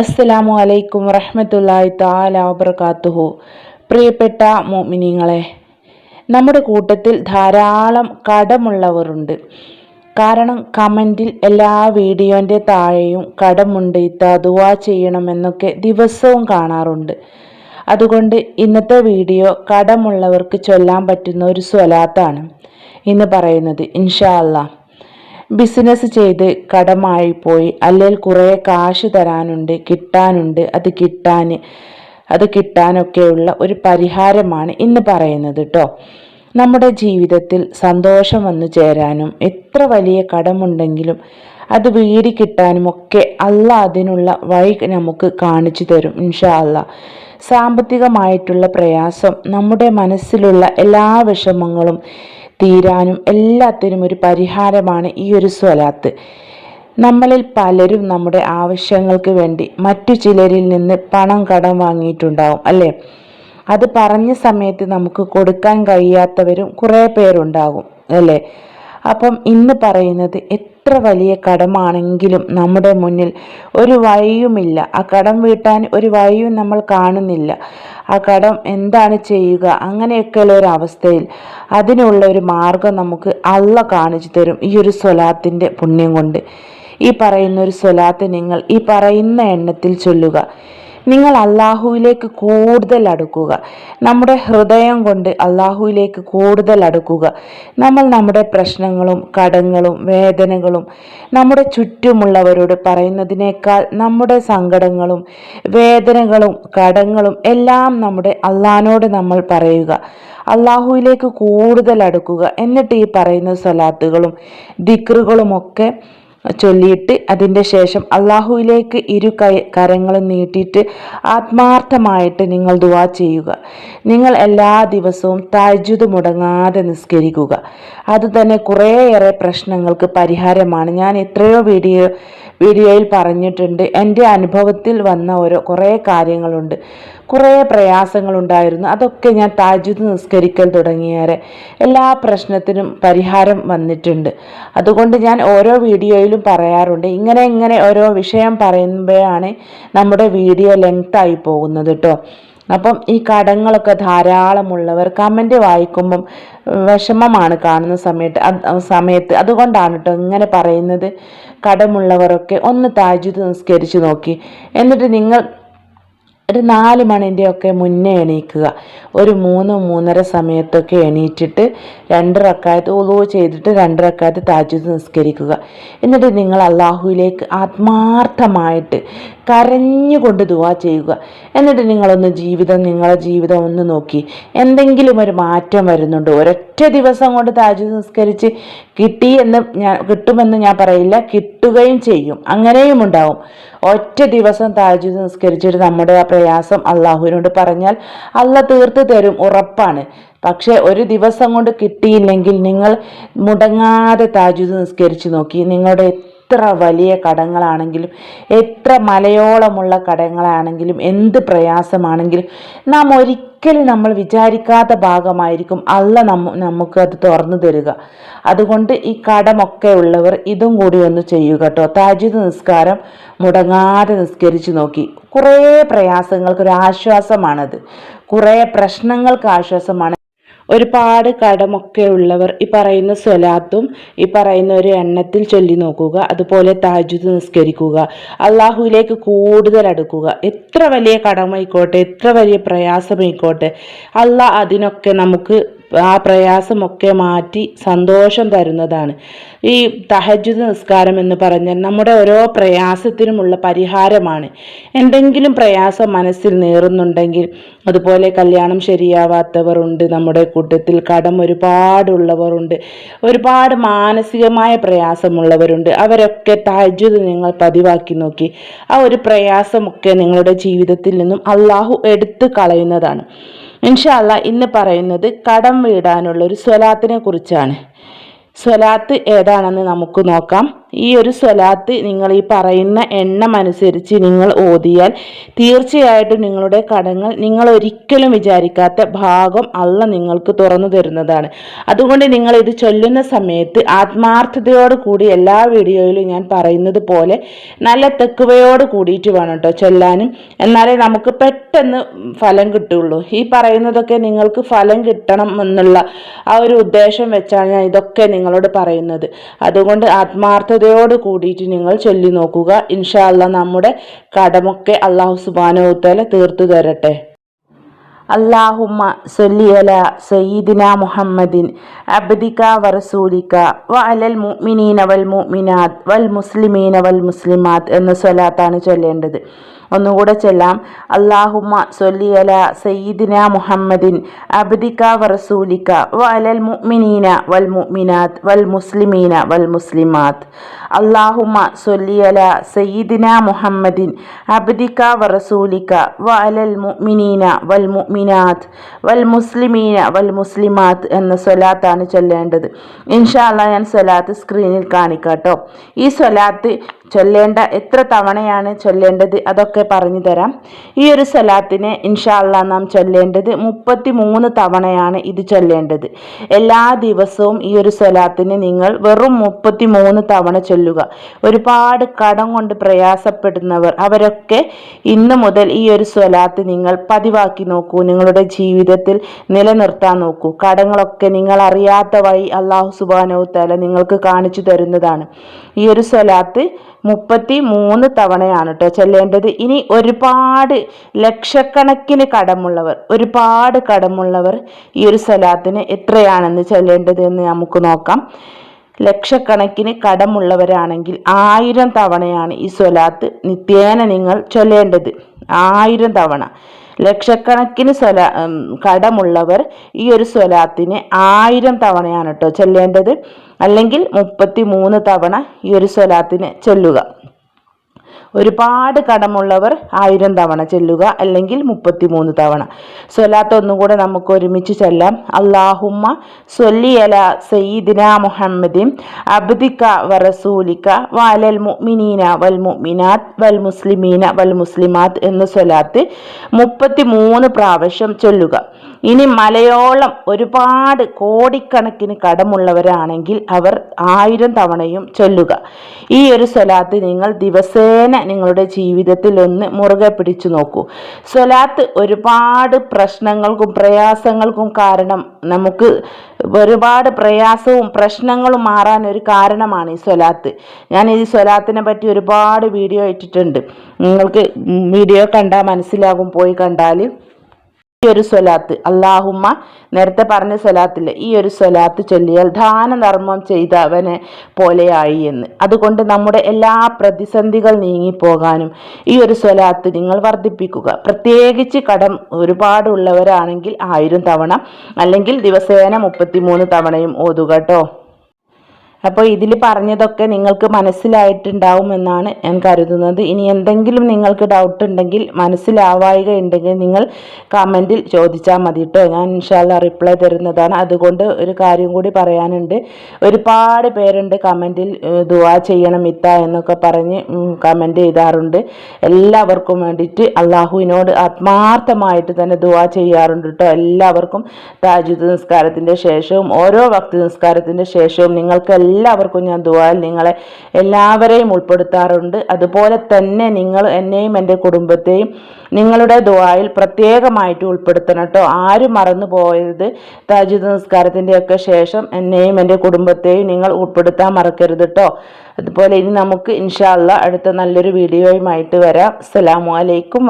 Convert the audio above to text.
അസ്സലാമു അലൈക്കും റഹ്മത്തുല്ലായി തആല വബറകാതുഹു പ്രിയപ്പെട്ട മോമിനിങ്ങളെ നമ്മുടെ കൂട്ടത്തിൽ ധാരാളം കടമുള്ളവരുണ്ട്. കാരണം കമന്റിൽ എല്ലാ വീഡിയോന്റെ താഴെയും കടമുണ്ട് ഇത്ത ദുവാ ചെയ്യണമെന്നൊക്കെ ദിവസവും കാണാറുണ്ട്. അതുകൊണ്ട് ഇന്നത്തെ വീഡിയോ കടമുള്ളവർക്ക് ചൊല്ലാൻ പറ്റുന്ന ഒരു സ്വലാത്താണ് ഇന്ന് പറയുന്നത്. ഇൻഷാ അല്ലാ ബിസിനസ് ചെയ്ത് കടമായി പോയി. അല്ലെങ്കിൽ കുറേ കാശ് തരാനുണ്ട് കിട്ടാനുണ്ട്. അത് കിട്ടാൻ അത് കിട്ടാനൊക്കെയുള്ള ഒരു പരിഹാരമാണ് ഇന്ന് പറയുന്നത് കേട്ടോ നമ്മുടെ ജീവിതത്തിൽ സന്തോഷം വന്നു ചേരാനും എത്ര വലിയ കടമുണ്ടെങ്കിലും അത് വീടി കിട്ടാനും ഒക്കെ അല്ല അതിനുള്ള വഴി നമുക്ക് കാണിച്ചു തരും ഇൻഷാ അല്ല സാമ്പത്തികമായിട്ടുള്ള പ്രയാസം നമ്മുടെ മനസ്സിലുള്ള എല്ലാ വിഷമങ്ങളും തീരാനും എല്ലാത്തിനും ഒരു പരിഹാരമാണ് ഈ ഒരു സ്വലാത്ത്. നമ്മളിൽ പലരും നമ്മുടെ ആവശ്യങ്ങൾക്ക് വേണ്ടി മറ്റു ചിലരിൽ നിന്ന് പണം കടം വാങ്ങിയിട്ടുണ്ടാവും അല്ലേ? അത് പറഞ്ഞ സമയത്ത് നമുക്ക് കൊടുക്കാൻ കഴിയാത്തവരും കുറേ പേരുണ്ടാകും അല്ലേ? അപ്പം ഇന്ന് പറയുന്നത് എത്ര വലിയ കടമാണെങ്കിലും നമ്മുടെ മുന്നിൽ ഒരു വഴിയുമില്ല. ആ കടം വീട്ടാൻ ഒരു വഴിയും നമ്മൾ കാണുന്നില്ല. ആ കടം എന്താണ് ചെയ്യുക? അങ്ങനെയൊക്കെയുള്ള ഒരു അവസ്ഥയിൽ അതിനുള്ള ഒരു മാർഗം നമുക്ക് അള്ള കാണിച്ചു തരും ഈ ഒരു സ്വലാത്തിന്റെ പുണ്യം കൊണ്ട്. ഈ പറയുന്ന ഒരു സ്വലാത്ത് നിങ്ങൾ ഈ പറയുന്ന എണ്ണത്തിൽ ചൊല്ലുക. നിങ്ങൾ അള്ളാഹുവിലേക്ക് കൂടുതൽ അടുക്കുക. നമ്മുടെ ഹൃദയം കൊണ്ട് അള്ളാഹുവിലേക്ക് കൂടുതൽ അടുക്കുക. നമ്മൾ നമ്മുടെ പ്രശ്നങ്ങളും കടങ്ങളും വേദനകളും നമ്മുടെ ചുറ്റുമുള്ളവരോട് പറയുന്നതിനേക്കാൾ നമ്മുടെ സങ്കടങ്ങളും വേദനകളും കടങ്ങളും എല്ലാം നമ്മുടെ അള്ളഹാനോട് നമ്മൾ പറയുക. അള്ളാഹുവിലേക്ക് കൂടുതൽ അടുക്കുക. എന്നിട്ട് ഈ പറയുന്ന സ്വലാത്തുകളും ദിക്റുകളുമൊക്കെ ചൊല്ലിയിട്ട് അതിന്റെ ശേഷം അള്ളാഹുവിലേക്ക് ഇരു കൈ കരങ്ങളും നീട്ടിയിട്ട് ആത്മാർത്ഥമായിട്ട് നിങ്ങൾ ദുവാ ചെയ്യുക. നിങ്ങൾ എല്ലാ ദിവസവും താജ്ജുദ് മുടങ്ങാതെ നിസ്കരിക്കുക. അതുതന്നെ കുറേയേറെ പ്രശ്നങ്ങൾക്ക് പരിഹാരമാണ്. ഞാൻ എത്രയോ വീഡിയോ വീഡിയോയിൽ പറഞ്ഞിട്ടുണ്ട്. എന്റെ അനുഭവത്തിൽ വന്ന ഓരോ കുറേ കാര്യങ്ങളുണ്ട്. കുറേ പ്രയാസങ്ങളുണ്ടായിരുന്നു. അതൊക്കെ ഞാൻ താജ്യത്ത് നിസ്കരിക്കൽ തുടങ്ങിയേറെ എല്ലാ പ്രശ്നത്തിനും പരിഹാരം വന്നിട്ടുണ്ട്. അതുകൊണ്ട് ഞാൻ ഓരോ വീഡിയോയിലും പറയാറുണ്ട്. ഇങ്ങനെ ഇങ്ങനെ ഓരോ വിഷയം പറയുമ്പോഴാണ് നമ്മുടെ വീഡിയോ ലെങ്ത് ആയി പോകുന്നത് കേട്ടോ അപ്പം ഈ കടങ്ങളൊക്കെ ധാരാളമുള്ളവർ കമന്റ് വായിക്കുമ്പം വിഷമമാണ് കാണുന്ന സമയത്ത് സമയത്ത്. അതുകൊണ്ടാണ് കേട്ടോ ഇങ്ങനെ പറയുന്നത്. കടമുള്ളവരൊക്കെ ഒന്ന് താജുദ് നിസ്കരിച്ചു നോക്കി. എന്നിട്ട് നിങ്ങൾ ഒരു നാല് മണിന്റെ ഒക്കെ മുന്നേ എണീക്കുക. ഒരു മൂന്ന് മൂന്നര സമയത്തൊക്കെ എണീറ്റിട്ട് രണ്ട് റക്കായത്ത് ഉളു ചെയ്തിട്ട് രണ്ട് റക്കായത്ത് താജുദ് നിസ്കരിക്കുക. എന്നിട്ട് നിങ്ങൾ അള്ളാഹുവിലേക്ക് ആത്മാർത്ഥമായിട്ട് കരഞ്ഞുകൊണ്ട് ദുവാ ചെയ്യുക. എന്നിട്ട് നിങ്ങളൊന്ന് ജീവിതം നിങ്ങളെ ജീവിതം ഒന്ന് നോക്കി. എന്തെങ്കിലും ഒരു മാറ്റം വരുന്നുണ്ടോ? ഒരൊറ്റ ദിവസം കൊണ്ട് താജുദ് നിസ്കരിച്ച് കിട്ടി എന്ന് ഞാൻ കിട്ടുമെന്ന് ഞാൻ പറയില്ല. കിട്ടുകയും ചെയ്യും. അങ്ങനെയും ഉണ്ടാവും. ഒറ്റ ദിവസം താജുദ് നിസ്കരിച്ചിട്ട് നമ്മുടെ പ്രയാസം അള്ളാഹുവിനോട് പറഞ്ഞാൽ അല്ല തീർത്ത് തരും ഉറപ്പാണ്. പക്ഷേ ഒരു ദിവസം കൊണ്ട് കിട്ടിയില്ലെങ്കിൽ നിങ്ങൾ മുടങ്ങാതെ താജുദ് നിസ്കരിച്ച് നോക്കി. നിങ്ങളുടെ എത്ര വലിയ കടങ്ങളാണെങ്കിലും എത്ര മലയോളമുള്ള കടങ്ങളാണെങ്കിലും എന്ത് പ്രയാസമാണെങ്കിലും നാം ഒരിക്കലും നമ്മൾ വിചാരിക്കാത്ത ഭാഗമായിരിക്കും അല്ല നമ്മ നമുക്ക് അത് തുറന്നു തരിക. അതുകൊണ്ട് ഈ കടമൊക്കെ ഉള്ളവർ ഇതും കൂടി ഒന്ന് ചെയ്യുക കേട്ടോ. താജിദ് നിസ്കാരം മുടങ്ങാതെ നിസ്കരിച്ചു നോക്കി. കുറേ പ്രയാസങ്ങൾക്ക് ഒരു ആശ്വാസമാണത്. കുറേ പ്രശ്നങ്ങൾക്ക് ആശ്വാസമാണ് ഒരുപാട് കടമൊക്കെ ഉള്ളവർ ഈ പറയുന്ന സ്വലാത്തും ഈ പറയുന്ന ഒരു എണ്ണത്തിൽ ചൊല്ലി നോക്കുക അതുപോലെ താജുദ് നിസ്കരിക്കുക അള്ളാഹുവിലേക്ക് കൂടുതൽ അടുക്കുക. എത്ര വലിയ കടമായിക്കോട്ടെ എത്ര വലിയ പ്രയാസമായിക്കോട്ടെ അള്ളാഹ് അതിനൊക്കെ നമുക്ക് ആ പ്രയാസമൊക്കെ മാറ്റി സന്തോഷം തരുന്നതാണ്. ഈ തഹജുദ് നിസ്കാരം എന്ന് പറഞ്ഞാൽ നമ്മുടെ ഓരോ പ്രയാസത്തിനുമുള്ള പരിഹാരമാണ്. എന്തെങ്കിലും പ്രയാസം മനസ്സിൽ നേറുന്നുണ്ടെങ്കിൽ അതുപോലെ കല്യാണം ശരിയാവാത്തവരുണ്ട് നമ്മുടെ കൂട്ടത്തിൽ കടം ഒരുപാടുള്ളവരുണ്ട് ഒരുപാട് മാനസികമായ പ്രയാസമുള്ളവരുണ്ട്. അവരൊക്കെ തഹജുദ് നിങ്ങൾ പതിവാക്കി നോക്കി. ആ ഒരു പ്രയാസമൊക്കെ നിങ്ങളുടെ ജീവിതത്തിൽ നിന്നും അള്ളാഹു എടുത്തു കളയുന്നതാണ്. ഇൻഷാല്ല ഇന്ന് പറയുന്നത് കടം വീടാനുള്ള ഒരു സ്വലാത്തിനെ കുറിച്ചാണ്. സ്വലാത്ത് ഏതാണെന്ന് നമുക്ക് നോക്കാം. ഈ ഒരു സ്വലാത്ത് നിങ്ങൾ ഈ പറയുന്ന എണ്ണം അനുസരിച്ച് നിങ്ങൾ ഓതിയാൽ തീർച്ചയായിട്ടും നിങ്ങളുടെ കടങ്ങൾ നിങ്ങൾ ഒരിക്കലും വിചാരിക്കാത്ത ഭാഗം അല്ല നിങ്ങൾക്ക് തുറന്നു തരുന്നതാണ്. അതുകൊണ്ട് നിങ്ങൾ ഇത് ചൊല്ലുന്ന സമയത്ത് ആത്മാർത്ഥതയോട് കൂടി എല്ലാ വീഡിയോയിലും ഞാൻ പറയുന്നത് പോലെ നല്ല തെക്കുവയോട് കൂടിയിട്ട് വേണം കേട്ടോ ചൊല്ലാനും. എന്നാലേ നമുക്ക് പെട്ടെന്ന് ഫലം കിട്ടുള്ളൂ. ഈ പറയുന്നതൊക്കെ നിങ്ങൾക്ക് ഫലം കിട്ടണം എന്നുള്ള ആ ഒരു ഉദ്ദേശം വെച്ചാണ് ഞാൻ ഇതൊക്കെ നിങ്ങളോട് പറയുന്നത്. അതുകൊണ്ട് ആത്മാർത്ഥതയോട് കൂടിയിട്ട് നിങ്ങൾ ചൊല്ലി നോക്കുക. ഇൻഷാല്ല നമ്മുടെ കടമൊക്കെ അള്ളാഹു സുബാനോത്തല തീർത്തു തരട്ടെ. അല്ലാഹുമ്മ സൊല്ലിയല സയ്യിദിന മുഹമ്മദിൻ അബ്ദിക വറസൂലിക വ അലൽ മുഅ്മിനീന വൽ മുഅ്മിനാത്ത് വൽ മുസ്ലിമീന വൽ മുസ്ലിമാത്ത് എന്ന സ്വലാത്താണ് ചൊല്ലേണ്ടത്. ഒന്നുകൂടെ ചെല്ലാം. അള്ളാഹുമ്മ സൊല്ലിയല സയ്യിദിന മുഹമ്മദിൻ അബ്ദിക്ക വറസൂലിക്ക വലൽ മുഅ്മിനീന വൽ മുഅ്മിനാത്ത് വൽ മുസ്ലിമീന വൽ മുസ്ലിമാത്ത് അള്ളാഹുമ്മ സൊല്ലിയല സയ്യിദിന മുഹമ്മദിൻ അബ്ദിക്ക വറസൂലിക്ക വലൽ മുഅ്മിനീന വൽ മുഅ്മിനാത്ത് വൽ മുസ്ലിമീന വൽ മുസ്ലിമാത്ത് എന്ന സ്വലാത്താണ് ചൊല്ലേണ്ടത്. ഇൻഷാ അള്ളാഹ് ഞാൻ സ്വലാത്ത് സ്ക്രീനിൽ കാണിക്കാട്ടോ. ഈ സ്വലാത്ത് ചൊല്ലേണ്ട എത്ര തവണയാണ് ചൊല്ലേണ്ടത് അതൊക്കെ പറഞ്ഞു തരാം. ഈ ഒരു സലാത്തിനെ ഇൻഷാല്ല നാം ചൊല്ലേണ്ടത് മുപ്പത്തി മൂന്ന് തവണയാണ് ഇത് ചൊല്ലേണ്ടത്. എല്ലാ ദിവസവും ഈ ഒരു സലാത്തിന് നിങ്ങൾ വെറും മുപ്പത്തി മൂന്ന് തവണ ചൊല്ലുക. ഒരുപാട് കടം കൊണ്ട് പ്രയാസപ്പെടുന്നവർ അവരൊക്കെ ഇന്ന് മുതൽ ഈ ഒരു സ്വലാത്ത് നിങ്ങൾ പതിവാക്കി നോക്കൂ. നിങ്ങളുടെ ജീവിതത്തിൽ നിലനിർത്താൻ നോക്കൂ. കടങ്ങളൊക്കെ നിങ്ങൾ അറിയാത്ത വഴി അള്ളാഹു സുബാനോ തല നിങ്ങൾക്ക് കാണിച്ചു തരുന്നതാണ്. ഈ ഒരു സ്വലാത്ത് മുപ്പത്തി മൂന്ന് തവണയാണ് കേട്ടോ ചെല്ലേണ്ടത്. ഇനി ഒരുപാട് ലക്ഷക്കണക്കിന് കടമുള്ളവർ ഒരുപാട് കടമുള്ളവർ ഈ ഒരു സ്ഥലത്തിന് എത്രയാണെന്ന് ചെല്ലേണ്ടത് എന്ന് നമുക്ക് നോക്കാം. ലക്ഷക്കണക്കിന് കടമുള്ളവരാണെങ്കിൽ ആയിരം തവണയാണ് ഈ സ്വലാത്ത് നിത്യേന നിങ്ങൾ ചൊല്ലേണ്ടത്. ആയിരം തവണ. ലക്ഷക്കണക്കിന് സ്വല കടമുള്ളവർ ഈ ഒരു സ്വലാത്തിന് ആയിരം തവണയാണ് കേട്ടോ ചൊല്ലേണ്ടത്. അല്ലെങ്കിൽ മുപ്പത്തി മൂന്ന് തവണ ഈ ഒരു സ്വലാത്തിന് ചൊല്ലുക. ഒരുപാട് കടമുള്ളവർ ആയിരം തവണ ചെല്ലുക അല്ലെങ്കിൽ മുപ്പത്തിമൂന്ന് തവണ. സ്വലാത്ത് ഒന്നുകൂടെ നമുക്ക് ഒരുമിച്ച് ചെല്ലാം. അള്ളാഹുമ്മ സൊല്ലിയല സയ്യിദിന മുഹമ്മദിൻ അബ്ദിക്ക വറസൂലിക്ക വാലൽ മുഅ്മിനീന വൽ മുഅ്മിനാത്ത് വൽ മുസ്ലിമീന വൽ മുസ്ലിമാത്ത് എന്ന സ്വലാത്ത് മുപ്പത്തിമൂന്ന് പ്രാവശ്യം ചൊല്ലുക. ഇനി മലയോളം ഒരുപാട് കോടിക്കണക്കിന് കടമുള്ളവരാണെങ്കിൽ അവർ ആയിരം തവണയും ചൊല്ലുക. ഈ ഒരു സ്വലാത്ത് നിങ്ങൾ ദിവസേന നിങ്ങളുടെ ജീവിതത്തിൽ ഒന്ന് മുറുകെ പിടിച്ചു നോക്കൂ. സ്വലാത്ത് ഒരുപാട് പ്രശ്നങ്ങൾക്കും പ്രയാസങ്ങൾക്കും കാരണം നമുക്ക് ഒരുപാട് പ്രയാസവും പ്രശ്നങ്ങളും മാറാൻ ഒരു കാരണമാണ് ഈ സ്വലാത്ത്. ഞാൻ ഈ സ്വലാത്തിനെ പറ്റി ഒരുപാട് വീഡിയോ ഇട്ടിട്ടുണ്ട്. നിങ്ങൾക്ക് വീഡിയോ കണ്ടാൽ മനസ്സിലാകും. പോയി കണ്ടാൽ ഈ ഒരു സ്വലാത്ത് അള്ളാഹുമ്മ നേരത്തെ പറഞ്ഞ സ്വലാത്തില്ല ഈ ഒരു സ്വലാത്ത് ചൊല്ലിയാൽ ദാനധർമ്മം ചെയ്തവനെ പോലെയായി എന്ന്. അതുകൊണ്ട് നമ്മുടെ എല്ലാ പ്രതിസന്ധികൾ നീങ്ങിപ്പോകാനും ഈ ഒരു സ്വലാത്ത് നിങ്ങൾ വർദ്ധിപ്പിക്കുക. പ്രത്യേകിച്ച് കടം ഒരുപാടുള്ളവരാണെങ്കിൽ ആയിരം തവണ അല്ലെങ്കിൽ ദിവസേന മുപ്പത്തിമൂന്ന് തവണയും ഓതുക കേട്ടോ അപ്പോൾ ഇതിൽ പറഞ്ഞതൊക്കെ നിങ്ങൾക്ക് മനസ്സിലായിട്ടുണ്ടാവും എന്നാണ് ഞാൻ കരുതുന്നത്. ഇനി എന്തെങ്കിലും നിങ്ങൾക്ക് ഡൗട്ട് ഉണ്ടെങ്കിൽ മനസ്സിലാവായിക ഉണ്ടെങ്കിൽ നിങ്ങൾ കമന്റിൽ ചോദിച്ചാൽ മതി കേട്ടോ ഞാൻ ഇൻഷാല്ല റിപ്ലൈ തരുന്നതാണ്. അതുകൊണ്ട് ഒരു കാര്യം കൂടി പറയാനുണ്ട്. ഒരുപാട് പേരുണ്ട് കമന്റിൽ ദുവാ ചെയ്യണം ഇത്ത എന്നൊക്കെ പറഞ്ഞ് കമന്റ് ചെയ്താറുണ്ട് എല്ലാവർക്കും വേണ്ടിയിട്ട് അള്ളാഹുവിനോട് ആത്മാർത്ഥമായിട്ട് തന്നെ ദുവാ ചെയ്യാറുണ്ട് കേട്ടോ എല്ലാവർക്കും താജുദ് നിസ്കാരത്തിന്റെ ശേഷവും ഓരോ ഭക്തി നിസ്കാരത്തിന്റെ ശേഷവും നിങ്ങൾക്ക് എല്ലാവർക്കും ഞാൻ ദുവാൽ നിങ്ങളെ എല്ലാവരെയും ഉൾപ്പെടുത്താറുണ്ട്. അതുപോലെ തന്നെ നിങ്ങൾ എന്നെയും എന്റെ കുടുംബത്തെയും നിങ്ങളുടെ ദുവായിൽ പ്രത്യേകമായിട്ട് ഉൾപ്പെടുത്തണം കേട്ടോ. ആരും മറന്നു പോയത് താജുദ് നിസ്കാരത്തിന്റെയൊക്കെ ശേഷം എന്നെയും എന്റെ കുടുംബത്തെയും നിങ്ങൾ ഉൾപ്പെടുത്താൻ മറക്കരുത് കേട്ടോ. അതുപോലെ ഇനി നമുക്ക് ഇൻഷാല്ല അടുത്ത നല്ലൊരു വീഡിയോയുമായിട്ട് വരാം. അസ്സലാമു അലൈക്കും